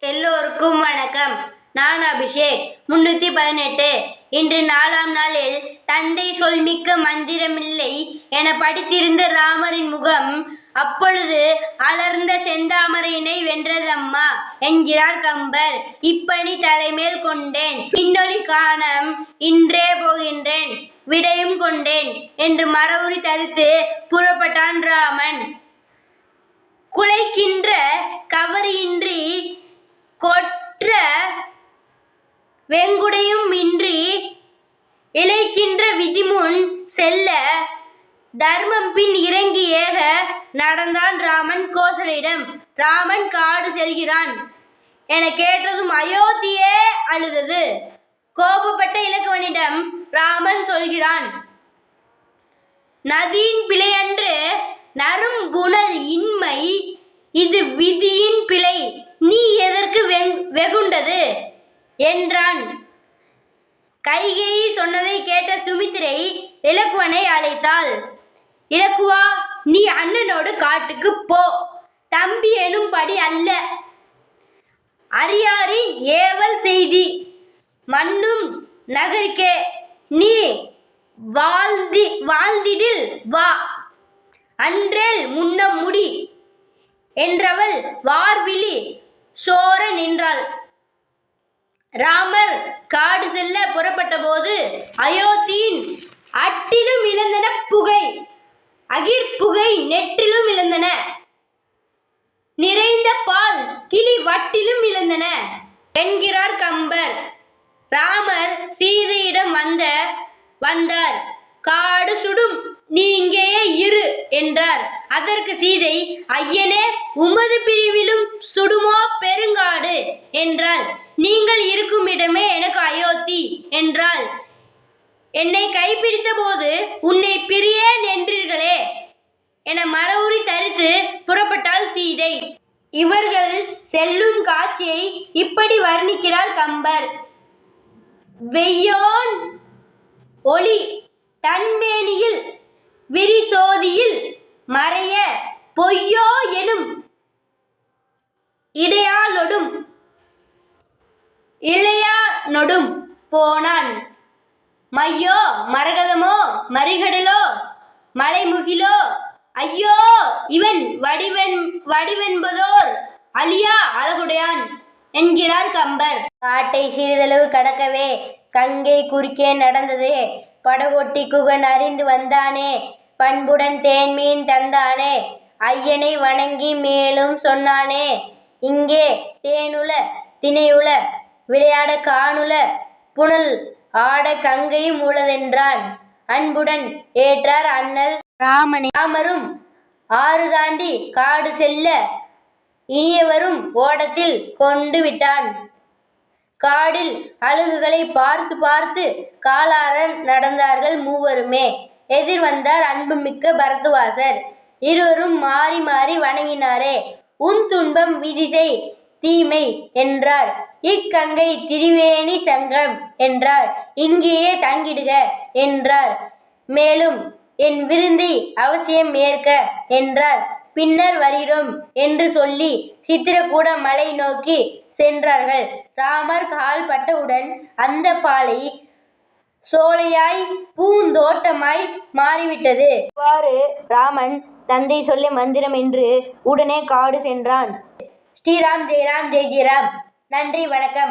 எல்லோருக்கும் வணக்கம். நான் அபிஷேக். முன்னூற்றி பதினெட்டு. இன்று நாலாம் நாளில் தந்தை சொல்மிக்க மந்திரமில்லை என படித்திருந்த ராமரின் முகம் அப்பொழுது அலர்ந்த செந்தாமரையினை வென்றதம்மா என்கிறார் கம்பர். இப்பணி தலைமேல் கொண்டேன். பின்னொலி காணம் இன்றே போகின்றேன். விடையும் கொண்டேன் என்று மரவுரி தருத்து புறப்பட்டான் ராமன். குலைக்கின்ற கவரியின்றி வெங்குடையும் இன்றி இழைக்கின்ற விதிமுன் செல்ல தர்மம் பின் இறங்கி ஏக நடந்தான் ராமன் கோசலிடம். ராமன் காடு செல்கிறான். என கேட்டதும் அயோத்தியே அழுதது. கோபப்பட்ட இலக்குவனிடம் ராமன் சொல்கிறான் நதியின் பிழையன்று நரும் புனல் இன்மை இது விதியின் பிழை. நீ எதற்கு வெங்- வெகுண்டது? என்றான். கைகேயி சொன்னதை கேட்ட சுமித்திரை இலக்குவனை அழைத்தாள். இலக்குவா நீ அண்ணனோடு காட்டுக்கு போ. தம்பி எனும்படி அல்ல. அரியாரின் ஏவல் செய்தி. மண்ணும் நகருக்கே. நீ வாழ்ந்தி வாழ்ந்திடில் வா. அன்றேல் முன்ன முடி என்றவள் வார்விழி சோர நின்றாள். ராமர் காடு செல்ல புறப்பட்ட போது அயோத்தியின் அட்டிலும் இழந்தன புகை அகிர் புகை நெற்றிலும் இழந்தன. நிறைந்த பால் கிளி வட்டிலும் இழந்தன என்கிறார் கம்பர். ராமர் சீதையிடம் வந்த வந்தார் காடு சுடும் நீ இங்கேயே இரு என்றார். அதற்கு சீதை ஐயனே உமது பிரிவிலும் சுடுமோ பெருங்காடு என்று என்றாள். என்னை கைப்பிடித்த போது உன்னை பிரியேன் என்றீர்களே என மரவுரி தரித்து புறப்பட்டாள் சீதை. இவர்கள் செல்லும் காட்சியை இப்படி வர்ணிக்கிறார் கம்பர். வெய்யோன் ஒளி தன்மேனியில் விரிசோதியில் மறைய பொய்யோ எனும் இடையாலொடும் இளையானொடும் போனான். மையோ மரகதமோ மறிகடலோ மலைமுகிலோ ஐயோ இவன் வடிவென் வடிவென்பதோர் அழியா அழகுடையான் என்கிறார் கம்பர். காட்டை சிறிதளவு கடக்கவே கங்கை குறுக்கே நடந்தது. படகொட்டி குகன் அறிந்து வந்தானே பண்புடன் தேன்மீன் தந்தானே ஐயனை வணங்கி மேலும் சொன்னானே இங்கே தேனுல திணையுல விளையாட காணுல புனல் ஆட கங்கையும் உளதென்றான் அன்புடன் ஏற்றார் அண்ணல் ராமனை. ராமரும் ஆறு தாண்டி காடு செல்ல இனியவரும் ஓடத்தில் கொண்டு விட்டான். காடில் அழுகுகளை பார்த்து பார்த்து காலார நடந்தார்கள் மூவருமே. எதிர் வந்தார் அன்புமிக்க பரத்துவாசர் இருவரும் மாறி மாறி வணங்கினாரே. உன் துன்பம் விதிசை தீமை என்றார். இக்கங்கை திரிவேணி சங்கம் என்றார். இங்கேயே தங்கிடுக என்றார். மேலும் என் விருந்தை அவசியம் ஏற்க என்றார். பின்னர் வருகிறோம் என்று சொல்லி சித்திரக்கூட மலை நோக்கி சென்றார்கள். ராமர் கால் பட்டவுடன் அந்த பாலை சோலையாய் பூந்தோட்டமாய் மாறிவிட்டது. இவ்வாறு ராமன் தந்தை சொல்ல மந்திரம் என்று உடனே காடு சென்றான். ஸ்ரீராம் ஜெயராம் ஜெய் ஜெயராம். நன்றி வணக்கம்.